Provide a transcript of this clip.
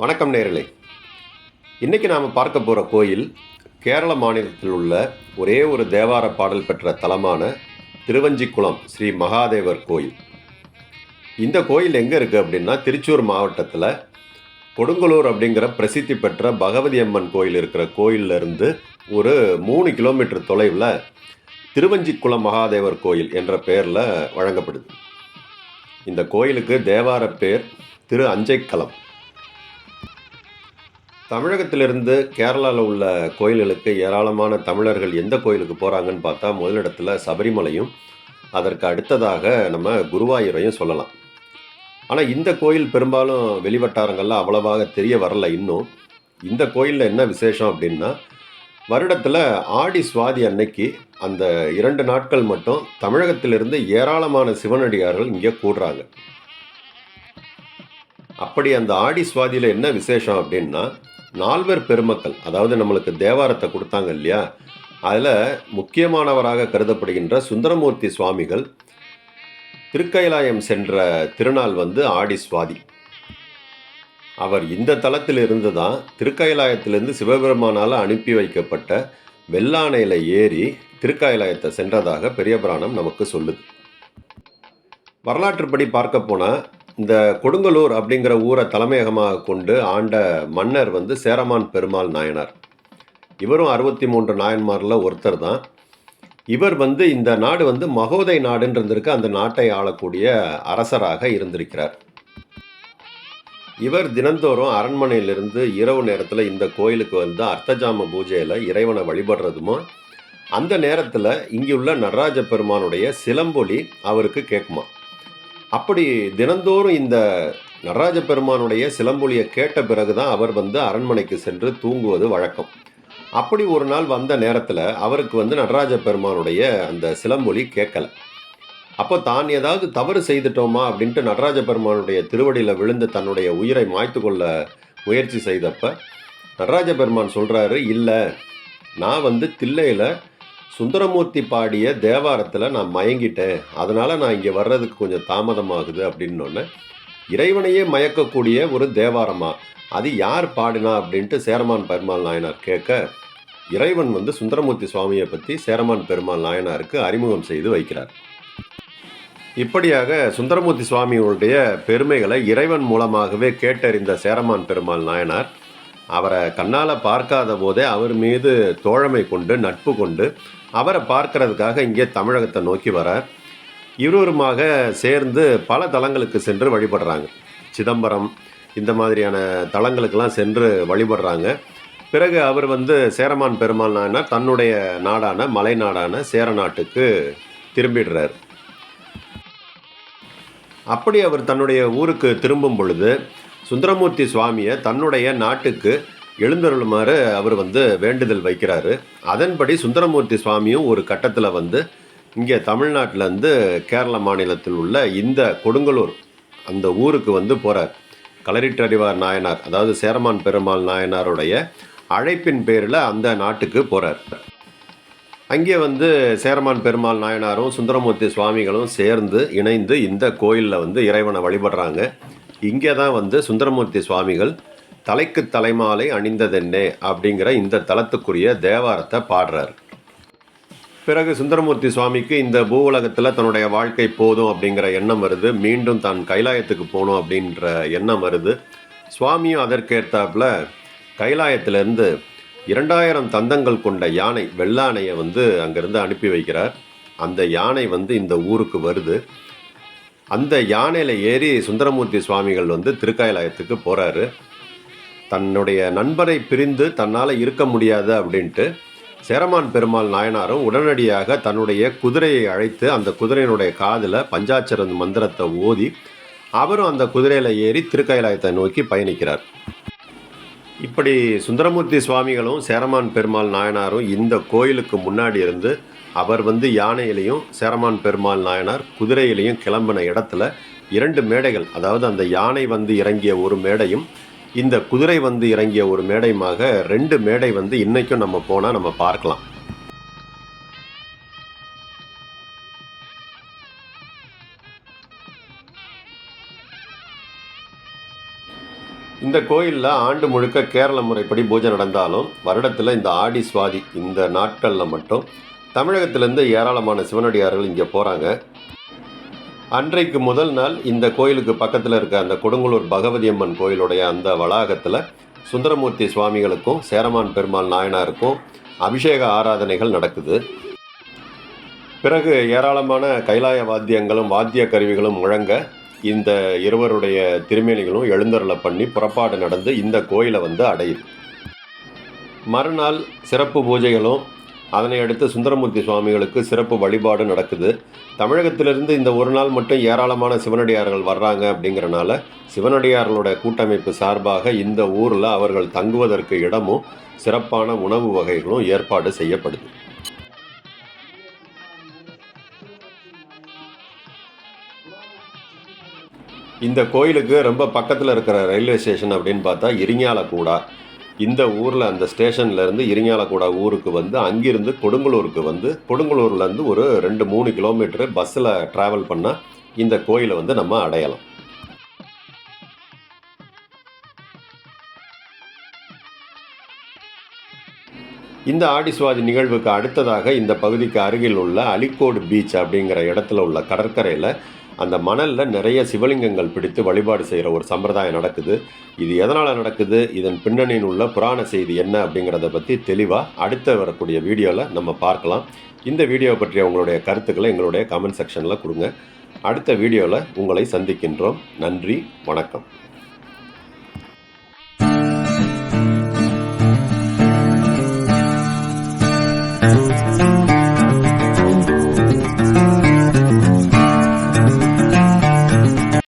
வணக்கம் நேர்களே. இன்றைக்கி நாம் பார்க்க போகிற கோயில் கேரள மாநிலத்தில் உள்ள ஒரே ஒரு தேவார பாடல் பெற்ற தலமான திருவஞ்சிக்குளம் ஸ்ரீ மகாதேவர் கோயில். இந்த கோயில் எங்கே இருக்குது அப்படின்னா திருச்சூர் மாவட்டத்தில் கொடுங்கலூர் அப்படிங்கிற பிரசித்தி பெற்ற பகவதி அம்மன் கோயில் இருக்கிற கோயில்ல இருந்து ஒரு மூணு கிலோமீட்டர் தொலைவில் திருவஞ்சிக்குளம் மகாதேவர் கோயில் என்ற பெயரில் வழங்கப்படுது. இந்த கோயிலுக்கு தேவார பேர் திரு அஞ்சைக்களம் தமிழகத்திலிருந்து கேரளாவில் உள்ள கோயில்களுக்கு ஏராளமான தமிழர்கள் எந்த கோயிலுக்கு போகிறாங்கன்னு பார்த்தா முதலிடத்தில் சபரிமலையும் அதற்கு அடுத்ததாக நம்ம குருவாயூரையும் சொல்லலாம். ஆனால் இந்த கோயில் பெரும்பாலும் வெளிவட்டாரங்களில் அவ்வளவாக தெரிய வரல இன்னும். இந்த கோயிலில் என்ன விசேஷம் அப்படின்னா வருடத்தில் ஆடி சுவாதி அன்னைக்கு அந்த இரண்டு நாட்கள் மட்டும் தமிழகத்திலிருந்து ஏராளமான சிவனடியார்கள் இங்கே கூடுறாங்க. அப்படி அந்த ஆடி சுவாதியில் என்ன விசேஷம் அப்படின்னா நால்வர் பெருமக்கள் அதாவது நம்மளுக்கு தேவாரத்தை கொடுத்தாங்க இல்லையா? அதில் முக்கியமானவராக கருதப்படுகின்ற சுந்தரமூர்த்தி சுவாமிகள் திருக்கைலாயம் சென்ற திருநாள் வந்து ஆடி சுவாதி. அவர் இந்த தலத்தில் இருந்து தான் திருக்கைலாயத்திலிருந்து சிவபெருமானால் அனுப்பி வைக்கப்பட்ட வெள்ளானையில் ஏறி திருக்கயிலாயத்தை சென்றதாக பெரிய புராணம் நமக்கு சொல்லுது. வரலாற்றுப்படி பார்க்க போனால் இந்த கொடுங்கலூர் அப்படிங்கிற ஊரை தலைமையகமாக கொண்டு ஆண்ட மன்னர் வந்து சேரமான் பெருமாள் நாயனார். இவரும் அறுபத்தி மூன்று நாயன்மாரில் ஒருத்தர் தான். இவர் வந்து இந்த நாடு வந்து மகோதை நாடுன்னு இருந்திருக்கு. அந்த நாட்டை ஆளக்கூடிய அரசராக இருந்திருக்கிறார். இவர் தினந்தோறும் அரண்மனையிலிருந்து இரவு நேரத்தில் இந்த கோயிலுக்கு வந்து அர்த்தஜாம பூஜையில் இறைவனை வழிபடுறதுமோ அந்த நேரத்தில் இங்குள்ள நடராஜ பெருமானுடைய சிலம்பொலி அவருக்கு கேட்குமா. அப்படி தினந்தோறும் இந்த நடராஜ பெருமானுடைய சிலம்பொலியை கேட்ட பிறகு தான் அவர் வந்து அரண்மனைக்கு சென்று தூங்குவது வழக்கம். அப்படி ஒரு நாள் வந்த நேரத்தில் அவருக்கு வந்து நடராஜ பெருமானுடைய அந்த சிலம்பொலி கேட்கல. அப்போ தான் ஏதாவது தவறு செய்துட்டோமா அப்படின்ட்டு நடராஜ பெருமானுடைய திருவடியில் விழுந்து தன்னுடைய உயிரை மாய்த்து கொள்ள முயற்சி செய்தப்ப நடராஜ பெருமான் சொல்கிறாரு இல்லை நான் வந்து தில்லையில் சுந்தரமூர்த்தி பாடிய தேவாரத்தில் நான் மயங்கிட்டேன். அதனால் நான் இங்கே வர்றதுக்கு கொஞ்சம் தாமதமாகுது அப்படின்னோடனே இறைவனையே மயக்கக்கூடிய ஒரு தேவாரமா? அது யார் பாடினா அப்படின்ட்டு சேரமான் பெருமாள் நாயனார் கேட்க இறைவன் வந்து சுந்தரமூர்த்தி சுவாமியை பற்றி சேரமான் பெருமாள் நாயனாருக்கு அறிமுகம் செய்து வைக்கிறார். இப்படியாக சுந்தரமூர்த்தி சுவாமியுடைய பெருமைகளை இறைவன் மூலமாகவே கேட்டறிந்த சேரமான் பெருமாள் நாயனார் அவரை கண்ணால் பார்க்காத போதே அவர் மீது தோழமை கொண்டு நட்பு கொண்டு அவரை பார்க்கறதுக்காக இங்கே தமிழகத்தை நோக்கி வரார். இருவருமாக சேர்ந்து பல தலங்களுக்கு சென்று வழிபடுறாங்க. சிதம்பரம் இந்த மாதிரியான தலங்களுக்கெல்லாம் சென்று வழிபடுறாங்க. பிறகு அவர் வந்து சேரமான் பெருமாள் நாயனார் தன்னுடைய நாடான மலை நாடான சேர நாட்டுக்கு திரும்பிடுறார். அப்படி அவர் தன்னுடைய ஊருக்கு திரும்பும் பொழுது சுந்தரமூர்த்தி சுவாமியை தன்னுடைய நாட்டுக்கு எழுந்தருளுமாறு அவர் வந்து வேண்டுதல் வைக்கிறாரு. அதன்படி சுந்தரமூர்த்தி சுவாமியும் ஒரு கட்டத்தில் வந்து இங்கே தமிழ்நாட்டிலேருந்து கேரள மாநிலத்தில் உள்ள இந்த கொடுங்கலூர் அந்த ஊருக்கு வந்து போகிறார் களரிட்டறிவார் நாயனார் அதாவது சேரமான் பெருமாள் நாயனாருடைய அழைப்பின் பேரில் அந்த நாட்டுக்கு போகிறார் அங்கே வந்து சேரமான் பெருமாள் நாயனாரும் சுந்தரமூர்த்தி சுவாமிகளும் சேர்ந்து இணைந்து இந்த கோயிலில் வந்து இறைவனை வழிபடுறாங்க. இங்கே தான் வந்து சுந்தரமூர்த்தி சுவாமிகள் தலைக்கு தலைமாலை அணிந்ததென்னே அப்படிங்கிற இந்த தலத்துக்குரிய தேவாரத்தை பாடுறார். பிறகு சுந்தரமூர்த்தி சுவாமிக்கு இந்த பூவுலகத்தில் தன்னுடைய வாழ்க்கை போதும் அப்படிங்கிற எண்ணம் வருது. மீண்டும் தான் கைலாயத்துக்கு போகணும் அப்படின்ற எண்ணம் வருது. சுவாமியும் அதற்கேற்றாப்புல கைலாயத்திலேருந்து இரண்டாயிரம் தந்தங்கள் கொண்ட யானை வெள்ளானையை வந்து அங்கேருந்து அனுப்பி வைக்கிறார். அந்த யானை வந்து இந்த ஊருக்கு வருது. அந்த யானையில் ஏறி சுந்தரமூர்த்தி சுவாமிகள் வந்து திருக்காயலாயத்துக்கு போகிறாரு தன்னுடைய நண்பரை பிரிந்து தன்னால் இருக்க முடியாது அப்படின்ட்டு சேரமான் பெருமாள் நாயனாரும் உடனடியாக தன்னுடைய குதிரையை அழைத்து அந்த குதிரையினுடைய காதில் பஞ்சாட்சர மந்திரத்தை ஓதி அவரும் அந்த குதிரையில் ஏறி திருக்கைலாயத்தை நோக்கி பயணிக்கிறார். இப்படி சுந்தரமூர்த்தி சுவாமிகளும் சேரமான் பெருமாள் நாயனாரும் இந்த கோயிலுக்கு முன்னாடி இருந்து அவர் வந்து யானையிலையும் சேரமான் பெருமாள் நாயனார் குதிரையிலையும் கிளம்பின இடத்துல இரண்டு மேடைகள் அதாவது அந்த யானை வந்து இறங்கிய ஒரு மேடையும் இந்த குதிரை வந்து இறங்கிய ஒரு மேடையுமாக ரெண்டு மேடை வந்து இன்றைக்கும் நம்ம போனால் நம்ம பார்க்கலாம். இந்த கோயிலில் ஆண்டு முழுக்க கேரள முறைப்படி பூஜை நடந்தாலும் வருடத்தில் இந்த ஆடி சுவாதி இந்த நாட்களில் மட்டும் தமிழகத்திலேருந்து ஏராளமான சிவனடியார்கள் இங்கே போகிறாங்க அன்றைக்கு முதல் நாள் இந்த கோயிலுக்கு பக்கத்தில் இருக்க அந்த கொடுங்கலூர் பகவதி அம்மன் கோயிலுடைய அந்த வளாகத்தில் சுந்தரமூர்த்தி சுவாமிகளுக்கும் சேரமான் பெருமாள் நாயனாருக்கும் அபிஷேக ஆராதனைகள் நடக்குது. பிறகு ஏராளமான கைலாய வாத்தியங்களும் வாத்திய கருவிகளும் முழங்க இந்த இருவருடைய திருமேனிகளும் எழுந்தருளை பண்ணி புறப்பாடு நடந்து இந்த கோயிலை வந்து அடையுது. மறுநாள் சிறப்பு பூஜைகளும் அதனை அடுத்து சுந்தரமூர்த்தி சுவாமிகளுக்கு சிறப்பு வழிபாடு நடக்குது. தமிழகத்திலிருந்து இந்த ஒரு நாள் மட்டும் ஏராளமான சிவனடியார்கள் வர்றாங்க அப்படிங்கிறனால சிவனடியார்களோட கூட்டமைப்பு சார்பாக இந்த ஊரில் அவர்கள் தங்குவதற்கு இடமும் சிறப்பான உணவு வகைகளும் ஏற்பாடு செய்யப்படுது. இந்த கோயிலுக்கு ரொம்ப பக்கத்தில் இருக்கிற ரயில்வே ஸ்டேஷன் அப்படின்னு பார்த்தா இரிங்காலக்கூடா இந்த ஊரில் அந்த ஸ்டேஷன்லேருந்து இரிங்காலக்கூடா ஊருக்கு வந்து அங்கிருந்து கொடுங்கலூருக்கு வந்து கொடுங்கலூர்லேருந்து ஒரு ரெண்டு மூணு கிலோமீட்டரு பஸ்ஸில் ட்ராவல் பண்ணால் இந்த கோயிலை வந்து நம்ம அடையலாம். இந்த ஆடி சுவாதி நிகழ்வுக்கு அடுத்ததாக இந்த பகுதிக்கு அருகில் உள்ள அலிக்கோடு பீச் அப்படிங்கிற இடத்துல உள்ள கடற்கரையில் அந்த மணலில் நிறைய சிவலிங்கங்கள் பிடித்து வழிபாடு செய்கிற ஒரு சம்பிரதாயம் நடக்குது. இது எதனால் நடக்குது? இதன் பின்னணியில் உள்ள புராண செய்தி என்ன அப்படிங்கிறத பற்றி தெளிவாக அடுத்த வரக்கூடிய வீடியோவில் நம்ம பார்க்கலாம். இந்த வீடியோ பற்றிய உங்களுடைய கருத்துக்களை எங்களுடைய கமெண்ட் செக்ஷனில் கொடுங்க. அடுத்த வீடியோவில் உங்களை சந்திக்கின்றோம். நன்றி வணக்கம்.